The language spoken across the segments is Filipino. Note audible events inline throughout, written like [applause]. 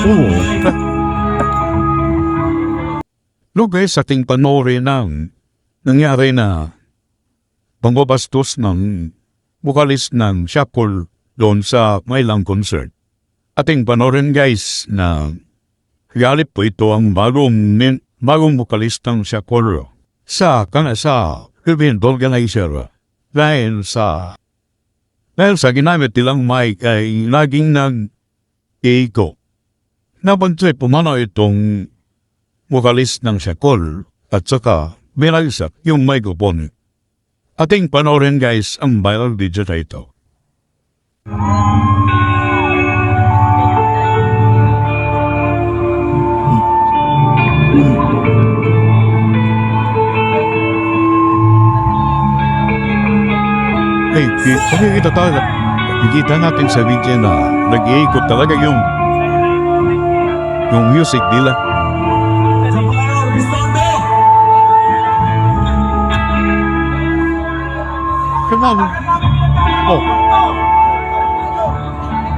[laughs] Oo. Lugay sa ating panoorin ng nangyari na pangabastos ng bukalis ng Shapol doon sa Mailang concert. Ating panoorin guys na galit po ito ang bagong, bagong bukalis ng Shapol sa, kana sa Philippine Organizer dahil sa dahil sa ginamit nilang mic ay laging nag-echo. Napansin pumanaw itong vokalis ng Shakol at saka binagsak yung microphone. Ating panoorin guys ang viral video na ito. Hey, pakikita tayo. Nakikita natin sa video na nag-iikot talaga yung yung music nila. On. Oh.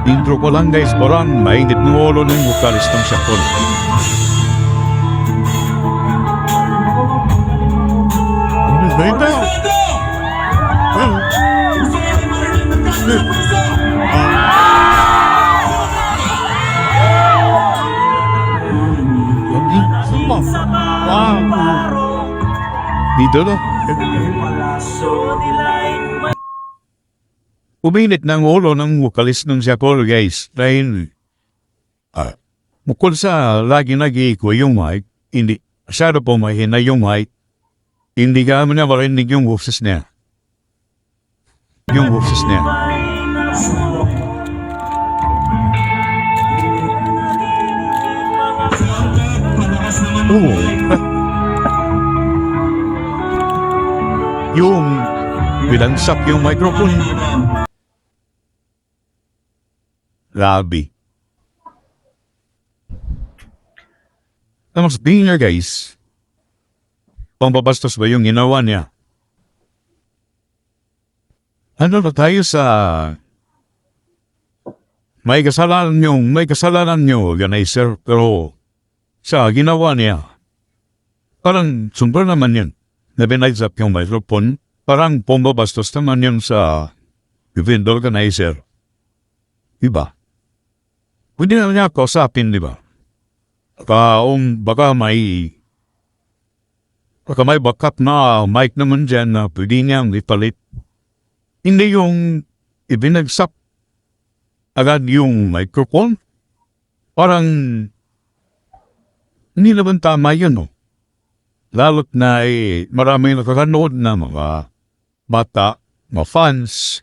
Intro ko lang guys, parang mainit ng ulo ng vokalis ng Dito. Uminit ng ulo ng vokalis ng Shakol guys. Dahil ah, mukul sa lagi nag-iiko yung mic, hindi, masyado po mahina yung mic, hindi ka na marinig yung boses niya. Yung boses niya. Naman [laughs] yung binansak yung microphone. Grabe. Ang sabihin niya guys, pambabastos ba yung ginawa niya? Ano na tayo sa may kasalanan nyo, may kasalanan nyo, organizer, pero sa ginawa niya, parang sumbra naman yun. Na binagzap yung microphone, parang pumabastos naman yun sa event organizer. Diba? Pwede na niya kausapin, di ba? Um, baka may baka may backup na mic naman dyan na pwede niyang ipalit. Hindi yung ibinagsap agad yung microphone. Parang hindi naman tama yun, no? Lalo't na eh, maraming nakakanood na mga bata, mga fans.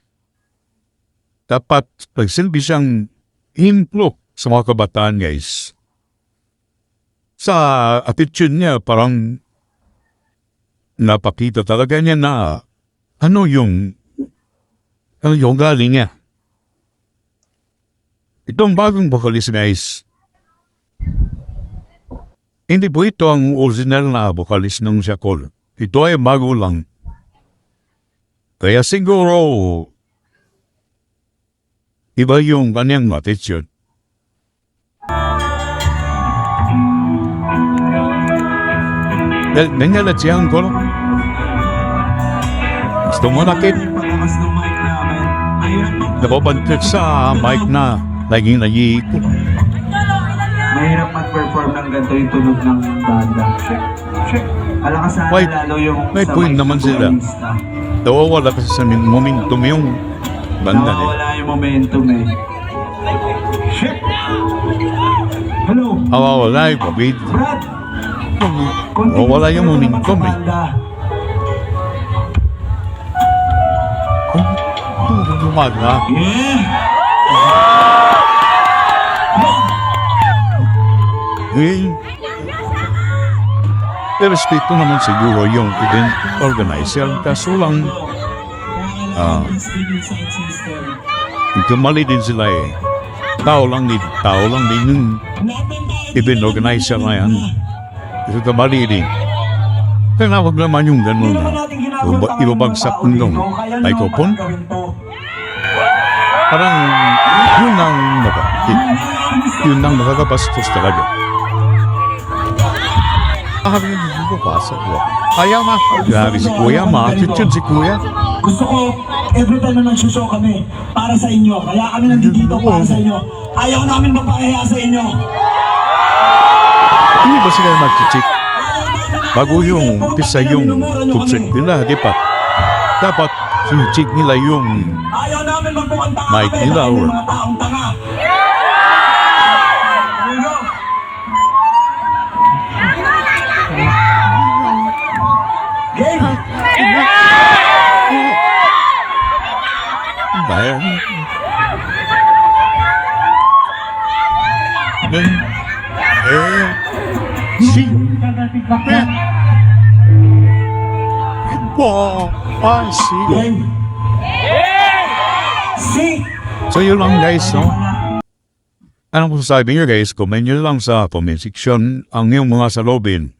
Dapat pagsilbi siyang implo sa mga kabataan, guys. Sa attitude niya, parang napakita talaga niya na ano yung ano yung galing niya. Itong bagong vocalist, guys, hindi po ito ang original na vocalist ng Shakol. Ito ay bago lang. Kaya siguro, iba yung kanyang attitude. Dahil nangyala siyang ko. Gusto mo nakit? Nababantot sa mic na laging nag-iikot. Mahirap mag-perform ng ganito yung tunog ng banda. Check. Palakasan Wait, lalo yung may sa point naman sila. vocalista. Nawawala kasi sa momentum yung banda nila. Nawawala yung momentum eh. Check. Hello. Nawawala yung COVID. Brad. Nawawala yung momentum eh. banda. Umaga. Yeah. Eh, respeto naman siguro yung event organizer kaso lang Ah. Kamali din sila eh. Tao lang din, tao lang din yung event organizer na yan. Kasi kamali din. Kaya wag naman yung ganun na iba- ibabagsak ng microphone. Parang yun ang naka, Yun ang nakakabastos talaga. Ah, hindi ko pasa ko. Kaya ma. Grabe si kuya, ma-attitude si kuya. Gusto ko, every time na nag-show kami, para sa inyo. Kaya kami nandito para sa inyo. Ayaw namin mapahiya sa inyo. Hindi ba sila mag-check? Bago yung umpisa yung concert nila, di ba? Dapat check nila yung Ayaw namin magmukhang tanga Mike kami nila, or- Eh, eh, si, eh, Wow, I see. Game! Si! So yun lang guys, no? Anong masasabi nyo guys? Comment nyo lang sa comment section ang iyong mga salobin